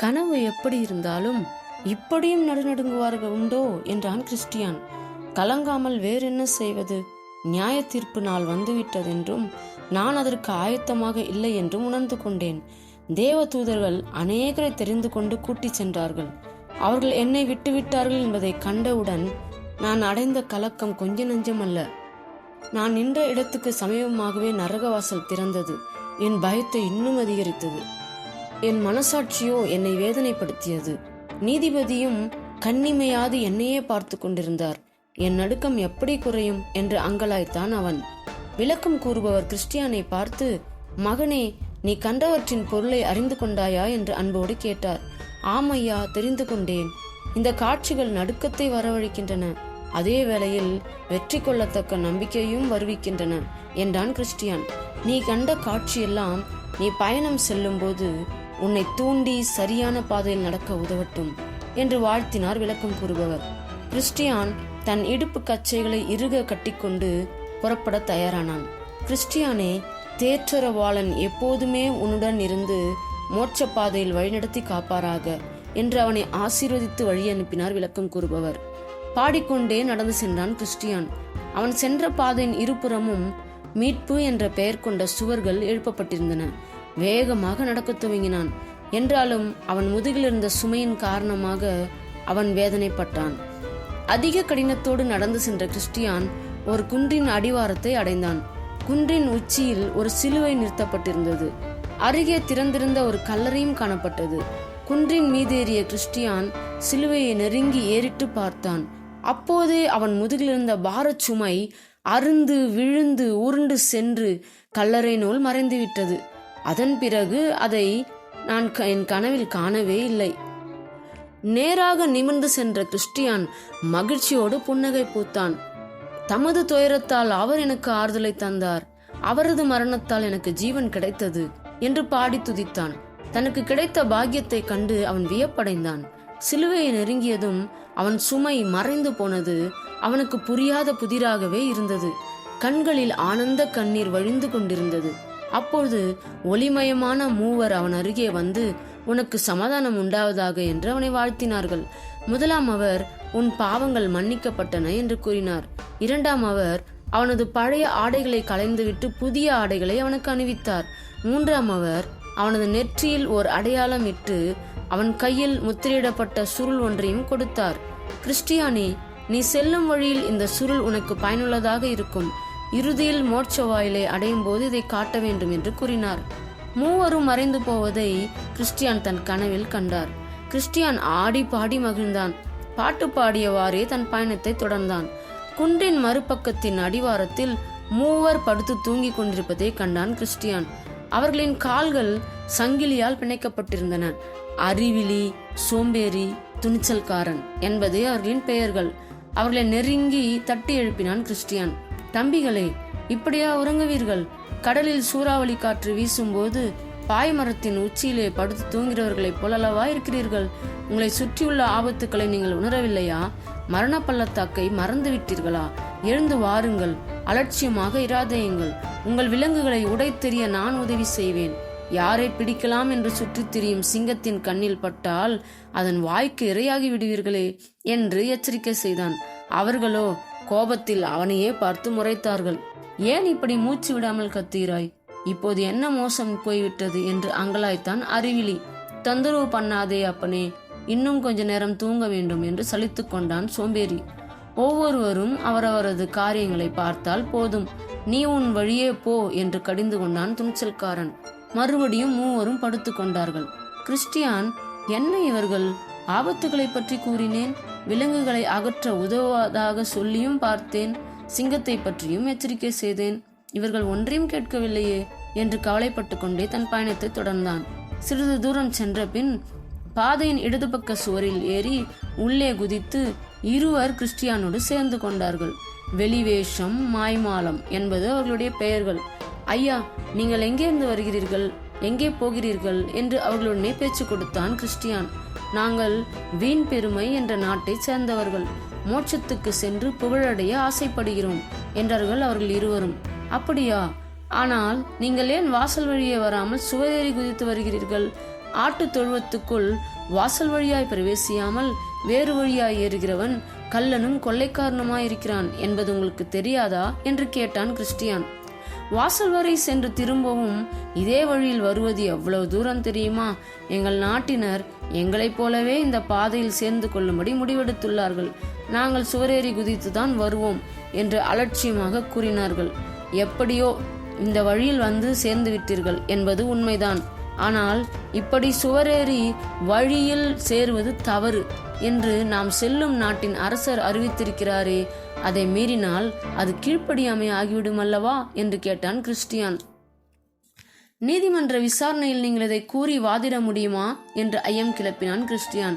கனவு எப்படி இருந்தாலும் இப்படியும் நடுநடுங்குவார்கள் உண்டோ என்றான் கிறிஸ்டியான். கலங்காமல் வேறென்ன செய்வது? நியாய தீர்ப்பு நாள் வந்துவிட்டதென்றும் நான் அதற்கு ஆயத்தமாக இல்லை என்றும் உணர்ந்து கொண்டேன். தேவ தூதர்கள் அநேகரை தெரிந்து கொண்டு கூட்டிச் சென்றார்கள். அவர்கள் என்னை விட்டுவிட்டார்கள் என்பதை கண்டவுடன் நான் அடைந்த கலக்கம் கொஞ்ச நஞ்சமல்ல நான் நின்ற இடத்துக்கு சமீபமாகவே நரகவாசல் திறந்தது. என் பயத்தை இன்னும் அதிகரித்தது. என் மனசாட்சியோ என்னை வேதனைப்படுத்தியது. நீதிபதியும் கண்ணிமையாது என்னையே பார்த்து கொண்டிருந்தார். என் நடுக்கம் எப்படி குறையும் என்று அங்கலாய்த்தான் அவன். விளக்கம் கூறுபவர் கிறிஸ்டியானை பார்த்து மகனே நீ கண்டவற்றின் பொருளை அறிந்து கொண்டாயா? என்று அன்போடு கேட்டார். ஆமையா தெரிந்து கொண்டேன். இந்த காட்சிகள் நடுக்கத்தை வரவழைக்கின்றன. அதே வேளையில் வெற்றி கொள்ளத்தக்க நம்பிக்கையும் வருவிக்கின்றன. என்றான் கிறிஸ்டியான். நீ கண்ட காட்சியெல்லாம் நீ பயணம் செல்லும்போது உன்னை தூண்டி சரியான பாதையில் நடக்க உதவட்டும் என்று வாழ்த்தினார் விளக்கம் கூறுபவர். கிறிஸ்டியான் தன் இடுப்பு கச்சைகளை இறுக கட்டிக்கொண்டு புறப்பட தயாரானான். கிறிஸ்டியானே தேற்றரவாளன் எப்போதுமே உன்னுடன் இருந்து மோட்ச பாதையில் வழிநடத்தி காப்பாராக என்று அவனை ஆசீர்வதித்து வழி அனுப்பினார் விளக்கம் கூறுபவர். பாடிக்கொண்டே நடந்து சென்றான் கிறிஸ்டியான். அவன் சென்ற பாதையின் இருபுறமும் மீட்பு என்ற பெயர் கொண்ட சுவர்கள் எழுப்பப்பட்டிருந்தன. வேகமாக நடக்கத் துவங்கினான். என்றாலும் அவன் முதுகில் இருந்த சுமையின் காரணமாக அவன் வேதனைப்பட்டான். அதிக கடினத்தோடு நடந்து சென்ற கிறிஸ்டியான் ஒரு குன்றின் அடிவாரத்தை அடைந்தான். குன்றின் உச்சியில் ஒரு சிலுவை நிறுத்தப்பட்டிருந்தது. அருகே திறந்திருந்த ஒரு கல்லறையும் காணப்பட்டது. குன்றின் மீதேறிய கிறிஸ்டியான் சிலுவையை நெருங்கி ஏறிட்டு பார்த்தான். அப்போதே அவன் முதுகிலிருந்த பாரச் சுமை அருந்து விழுந்து உருண்டு சென்று கல்லறை நூல் மறைந்துவிட்டது. அதன் பிறகு அதை நான் க- என் கனவில் காணவே இல்லை. நேராக நிமிர்ந்து சென்ற கிறிஸ்டியான் மகிழ்ச்சியோடு புன்னகை பூத்தான். தமது துயரத்தால் அவர் எனக்கு ஆறுதலை தந்தார். அவரது மரணத்தால் எனக்கு ஜீவன் கிடைத்தது என்று பாடி துதித்தான். தனக்கு கிடைத்த பாக்கியத்தை கண்டு அவன் வியப்படைந்தான். சிலுவையை நெருங்கியதும் அவன் சுமை மறைந்து போனது அவனுக்கு புரியாத புதிராகவே இருந்தது. கண்களில் ஆனந்த கண்ணீர் வழிந்து கொண்டிருந்தது. அப்பொழுது ஒளிமயமான மூவர் அவன் அருகே வந்து உனக்கு சமாதானம் உண்டாவதாக என்று அவனை வாழ்த்தினார்கள். முதலாம் அவர் உன் பாவங்கள் மன்னிக்கப்பட்டன என்று கூறினார். இரண்டாம் அவர் அவனது பழைய ஆடைகளை களைந்துவிட்டு புதிய ஆடைகளை அவனுக்கு அணிவித்தார். மூன்றாம் அவர் அவனது நெற்றியில் ஓர் அடையாளம் இட்டு அவன் கையில் முத்திரையிடப்பட்ட சுருள் ஒன்றையும் கொடுத்தார். கிறிஸ்டியானி நீ செல்லும் வழியில் இந்த சுருள் உனக்கு பயனுள்ளதாக இருக்கும். இறுதியில் மோட்ச வாயிலை அடையும் போது இதை காட்ட வேண்டும் என்று கூறினார். மூவரும் மறைந்து போவதை கிறிஸ்டியான் தன் கனவில் கண்டார். கிறிஸ்டியான் ஆடி பாடி மகிழ்ந்தான். பாட்டு பாடியவாறே தன் பயணத்தை தொடர்ந்தான். குன்றின் மறுபக்கத்தின் அடிவாரத்தில் மூவர் படுத்து தூங்கிக் கொண்டிருப்பதை கண்டான் கிறிஸ்டியான். அவர்களின் கால்கள் சங்கிலியால் பிணைக்கப்பட்டிருந்தன. அறிவிலி சோம்பேறி துணிச்சல்காரன் என்பது அவர்களின் பெயர்கள். அவர்களை நெருங்கி தட்டி எழுப்பினான் கிறிஸ்டியான். தம்பிகளே இப்படியா உறங்குவீர்கள்? கடலில் சூறாவளி காற்று வீசும்போது பாய்மரத்தின் உச்சியிலே படுத்து தூங்கிறவர்களைப் போலல்லவா இருக்கிறீர்கள்? உங்களை சுற்றியுள்ள ஆபத்துக்களை நீங்கள் உணரவில்லையா? மரண பள்ளத்தாக்கை மறந்து விட்டீர்களா எழுந்து வாருங்கள் அலட்சியமாக இராதேயுங்கள். உங்கள் விலங்குகளை உடைத்தெறிய நான் உதவி செய்வேன். யாரை பிடிக்கலாம் என்று சுற்றித் திரியும் சிங்கத்தின் கண்ணில் பட்டால் அதன் வாய்க்கு இரையாகி விடுவீர்களே என்று எச்சரிக்கை செய்தான். அவர்களோ கோபத்தில் அவனையே பார்த்து முறைத்தார்கள். ஏன் இப்படி மூச்சு விடாமல் கத்துகிறாய் இப்போது என்ன மோசம் போய்விட்டது? என்று அங்கலாய்த்தான் அறிவிலி தொந்தரவு பண்ணாதே அப்பனே இன்னும் கொஞ்ச நேரம் தூங்க வேண்டும் என்று சலித்து கொண்டான் சோம்பேறி. ஒவ்வொருவரும் அவரவரது காரியங்களை பார்த்தால் போதும். நீ உன் வழியே போ என்று கடிந்து கொண்டான் துணிச்சல்காரன். மறுபடியும் மூவரும் படுத்து கொண்டார்கள். கிறிஸ்டியான் என்ன இவர்கள்? ஆபத்துகளை பற்றி கூறினேன் விலங்குகளை அகற்ற உதவுவதாக சொல்லியும் பார்த்தேன் சிங்கத்தை பற்றியும் எச்சரிக்கை செய்தேன். இவர்கள் ஒன்றையும் கேட்கவில்லையே என்று கவலைப்பட்டு கொண்டே தன் பயணத்தை தொடர்ந்தான். சிறிது தூரம் சென்ற பின் பாதையின் இடது பக்க சுவரில் ஏறி உள்ளே குதித்து இருவர் கிறிஸ்டியானோடு சேர்ந்து கொண்டார்கள். வெளிவேஷம் மாய்மாலம் என்பது அவர்களுடைய பெயர்கள். ஐயா நீங்கள் எங்கே இருந்து வருகிறீர்கள்? எங்கே போகிறீர்கள்? என்று அவர்களுடனே பேச்சு கொடுத்தான் கிறிஸ்டியான். நாங்கள் வீண் பெருமை என்ற நாட்டைச் சேர்ந்தவர்கள். மோட்சத்துக்கு சென்று புகழடைய ஆசைப்படுகிறோம் என்றார்கள் அவர்கள் இருவரும். அப்படியா? ஆனால் நீங்கள் ஏன் வாசல் வழியே வராமல் சுவரேறி குதித்து வருகிறீர்கள்? ஆட்டுத் தொழுவத்துக்குள் வாசல் வழியாய் பிரவேசியாமல் வேறு வழியாய் ஏறுகிறவன் கள்ளனும் கொள்ளைக்காரனுமாயிருக்கிறான் என்பது உங்களுக்கு தெரியாதா? என்று கேட்டான் கிறிஸ்டியான். வாசல் வரை சென்று திரும்பவும் இதே வழியில் வருவது எவ்வளவு தூரம் தெரியுமா? எங்கள் நாட்டினர் எங்களைப் போலவே இந்த பாதையில் சேர்ந்து கொள்ளும்படி முடிவெடுத்துள்ளார்கள். நாங்கள் சுவரேறி குதித்துதான் வருவோம் என்று அலட்சியமாக கூறினார்கள். எப்படியோ இந்த வழியில் வந்து சேர்ந்து விட்டீர்கள் என்பது உண்மைதான். ஆனால் இப்படி சுவரேறி வழியில் சேருவது தவறு என்று நாம் செல்லும் நாட்டின் அரசர் அறிவித்திருக்கிறாரே. அதை மீறினால் அது கீழ்ப்படியாமை ஆகிவிடும் அல்லவா? என்று கேட்டான் கிறிஸ்டியான். நீதிமன்ற விசாரணையில் நீங்கள் இதை கூறி வாதிட முடியுமா? என்று ஐயம் கிளப்பினான் கிறிஸ்டியான்.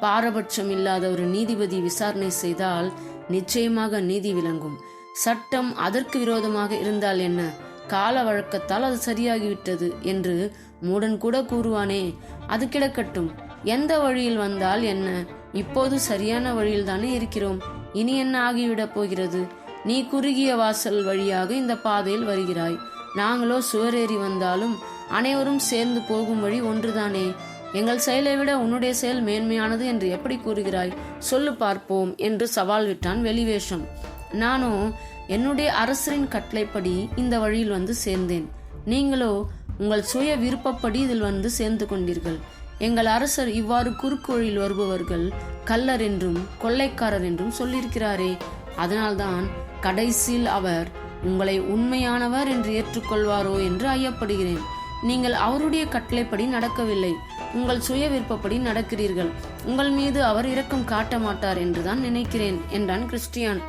பாரபட்சம் இல்லாத ஒரு நீதிபதி விசாரணை செய்தால் நிச்சயமாக நீதி விளங்கும். சட்டம் அதற்கு விரோதமாக இருந்தால் என்ன? கால வழக்கத்தால் அது சரியாகிவிட்டது என்று மூடன் கூட கூறுவானே. அது கிடக்கட்டும். எந்த வழியில் வந்தால் என்ன? இப்போது சரியான வழியில் தானே இருக்கிறோம். இனி என்ன ஆகிவிடப் போகிறது? நீ குறுகிய வாசல் வழியாக இந்த பாதையில் வருகிறாய். நாங்களோ சுவரேறி வந்தாலும் அனைவரும் சேர்ந்து போகும் வழி ஒன்றுதானே? எங்கள் செயலை விட உன்னுடைய செயல் மேன்மையானது என்று எப்படி கூறுகிறாய்? சொல்லு பார்ப்போம் என்று சவால் விட்டான் வெளிவேஷம். நானோ என்னுடைய அரசரின் கட்டளைப்படி இந்த வழியில் வந்து சேர்ந்தேன். நீங்களோ உங்கள் சுய விருப்பப்படி இதில் வந்து சேர்ந்து கொண்டீர்கள். எங்கள் அரசர் இவ்வாறு குறுக்கு வழியில் வருபவர்கள் கள்ளர் என்றும் கொள்ளைக்காரர் என்றும் சொல்லியிருக்கிறாரே. அதனால்தான் கடைசியில் அவர் உங்களை உண்மையானவர் என்று ஏற்றுக்கொள்வாரோ என்று ஐயப்படுகிறேன். நீங்கள் அவருடைய கட்டளைப்படி நடக்கவில்லை. உங்கள் சுய விருப்பப்படி நடக்கிறீர்கள். உங்கள் மீது அவர் இரக்கம் காட்ட மாட்டார் என்றுதான் நினைக்கிறேன் என்றான் கிறிஸ்டியான்.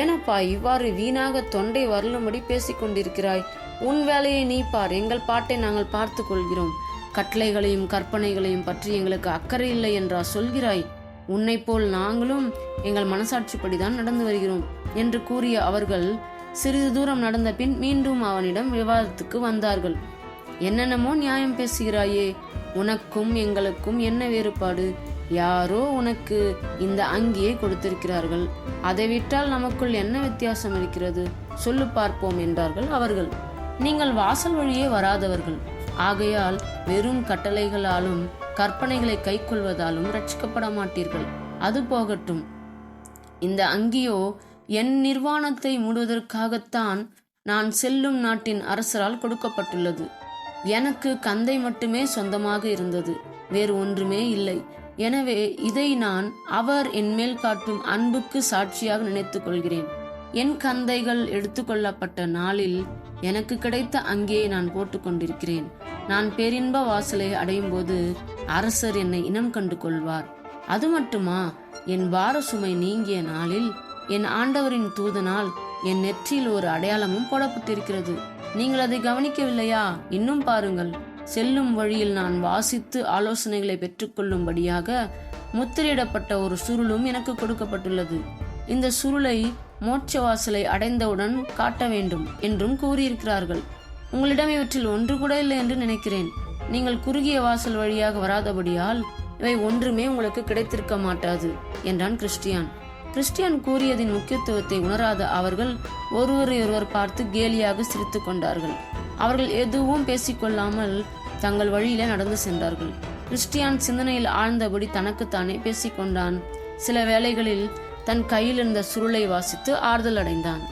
ஏனப்பா இவ்வாறு வீணாக தொண்டை வருளும்படி பேசிக்கொண்டிருக்கிறாய் உன் வேலையை நீ பார் எங்கள் பாட்டை நாங்கள் பார்த்து கொள்கிறோம். கட்டளைகளையும் கற்பனைகளையும் பற்றி எங்களுக்கு அக்கறை இல்லை என்றா சொல்கிறாய். உன்னை போல் நாங்களும் எங்கள் மனசாட்சிப்படிதான் நடந்து வருகிறோம் என்று கூறிய அவர்கள் சிறிது தூரம் நடந்த பின் மீண்டும் அவனிடம் விவாதத்துக்கு வந்தார்கள். என்னென்னமோ நியாயம் பேசுகிறாயே உனக்கும் எங்களுக்கும் என்ன வேறுபாடு? யாரோ உனக்கு இந்த அங்கியை கொடுத்திருக்கிறார்கள். அதை விட்டால் நமக்குள் என்ன வித்தியாசம் இருக்கிறது? சொல்லு பார்ப்போம் என்றார்கள் அவர்கள். நீங்கள் வாசல் வழியே வராதவர்கள். ஆகையால் வெறும் கட்டளைகளாலும் கற்பனைகளை கைக்கொள்வதாலும் ரட்சிக்கப்பட மாட்டீர்கள் அது போகட்டும். இந்த அங்கியோ என் நிர்வாணத்தை மூடுவதற்காகத்தான் நான் செல்லும் நாட்டின் அரசரால் கொடுக்கப்பட்டுள்ளது. எனக்கு கந்தை மட்டுமே சொந்தமாக இருந்தது. வேறு ஒன்றுமே இல்லை. எனவே இதை நான் அவர் என்மேல் காட்டும் அன்புக்கு சாட்சியாக நினைத்துக் கொள்கிறேன். என் கந்தைகள் எடுத்துக்கொள்ளப்பட்ட நாளில் எனக்கு கிடைத்த அங்கே நான் போட்டுக்கொண்டிருக்கிறேன் நான் பேரின்ப வாசலை அடையும் போது அரசர் என்னை இனம் கண்டு கொள்வார் அது மட்டுமா? என் பார சுமை நீங்கிய நாளில் என் ஆண்டவரின் தூதனால் என் நெற்றியில் ஒரு அடையாளமும் போடப்பட்டிருக்கிறது. நீங்கள் அதை கவனிக்கவில்லையா? இன்னும் பாருங்கள். செல்லும் வழியில் நான் வாசித்து ஆலோசனைகளை பெற்றுக்கொள்ளும்படியாக முத்திரையிடப்பட்ட ஒரு சுருளும் எனக்கு கொடுக்கப்பட்டுள்ளது. இந்த சுருளை மோட்ச வாசலை அடைந்தவுடன் காட்ட வேண்டும் என்றும் கூறியிருக்கிறார்கள். உங்களிடம் இவற்றில் ஒன்று கூட இல்லை என்று நினைக்கிறேன். நீங்கள் குறுகிய வாசல் வழியாக வராதபடியால் இவை ஒன்றுமே உங்களுக்கு கிடைத்திருக்க மாட்டாது என்றான் கிறிஸ்டியான். கிறிஸ்டியன் கூறியதின் முக்கியத்துவத்தை உணராத அவர்கள் ஒருவரை ஒருவர் பார்த்து கேலியாக சிரித்து கொண்டார்கள். அவர்கள் எதுவும் பேசிக்கொள்ளாமல் தங்கள் வழியில நடந்து சென்றார்கள். கிறிஸ்டியான் சிந்தனையில் ஆழ்ந்தபடி தனக்குத்தானே பேசிக்கொண்டான் சில வேளைகளில் தன் கையில் இருந்த சுருளை வாசித்து ஆறுதல் அடைந்தான்.